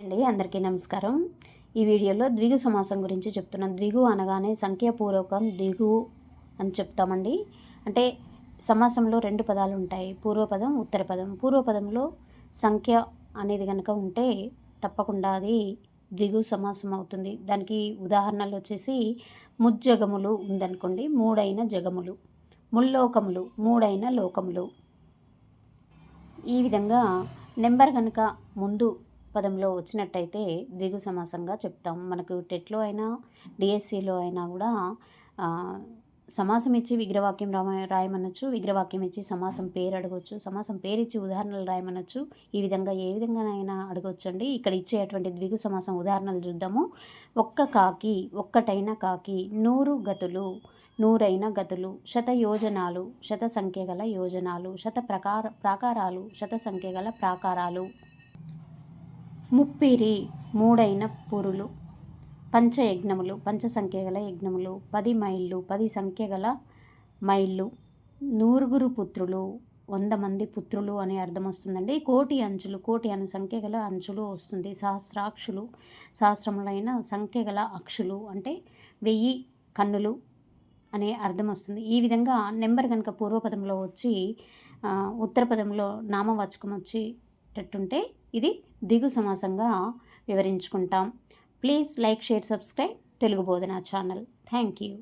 అండి అందరికీ నమస్కారం. ఈ వీడియోలో ద్విగు సమాసం గురించి చెప్తున్నాను ద్విగు అనగానే సంఖ్యాపూర్వకం దిగు అని చెప్తామండి. అంటే సమాసంలో రెండు పదాలు ఉంటాయి. పూర్వపదం ఉత్తర పదం పూర్వపదంలో సంఖ్య అనేది కనుక ఉంటే తప్పకుండా అది ద్విగు సమాసం అవుతుంది. దానికి ఉదాహరణలు వచ్చేసి ముజ్జగములు ఉందనుకోండి మూడైన జగములు. ముల్లోకములు మూడైన లోకములు. ఈ విధంగా నెంబర్ కనుక ముందు పదంలో వచ్చినట్టయితే ద్విగు సమాసంగా చెప్తాం. మనకు టెట్లో అయినా డిఎస్సిలో అయినా కూడా సమాసం ఇచ్చి విగ్రహవాక్యం రామ రాయమనొచ్చు విగ్రహవాక్యం ఇచ్చి సమాసం పేరు అడగొచ్చు సమాసం పేరు ఇచ్చి ఉదాహరణలు రాయమనొచ్చు. ఈ విధంగా ఏ విధంగానైనా అడగొచ్చండి. ఇక్కడ ఇచ్చేటువంటి ద్విగు సమాసం ఉదాహరణలు చూద్దాము. ఒక్క కాకి ఒక్కటైన కాకి నూరు గతులు నూరైన గతులు శత యోజనాలు శత సంఖ్య గల యోజనాలు శత ప్రకార ప్రాకారాలు శత సంఖ్య గల ప్రాకారాలు. ముప్పిరి మూడైన పురులు. పంచయజ్ఞములు పంచ సంఖ్య గల యజ్ఞములు పది మైళ్ళు పది సంఖ్య గల మైళ్ళు నూరుగురు పుత్రులు వంద మంది పుత్రులు అని అర్థం వస్తుందండి. కోటి అంచులు కోటి అను సంఖ్య గల అంచులు వస్తుంది. సహస్రాక్షులు సహస్రములైన సంఖ్య గల అక్షులు అంటే వెయ్యి కన్నులు అనే అర్థం వస్తుంది. ఈ విధంగా నెంబర్ కనుక పూర్వపదంలో వచ్చి ఉత్తరపదంలో నామవాచకం వచ్చి నామవాచకం ఇది దిగు సమాసంగా వివరించుకుంటాం. Please like share subscribe. Telugu Bodhana channel. Thank you.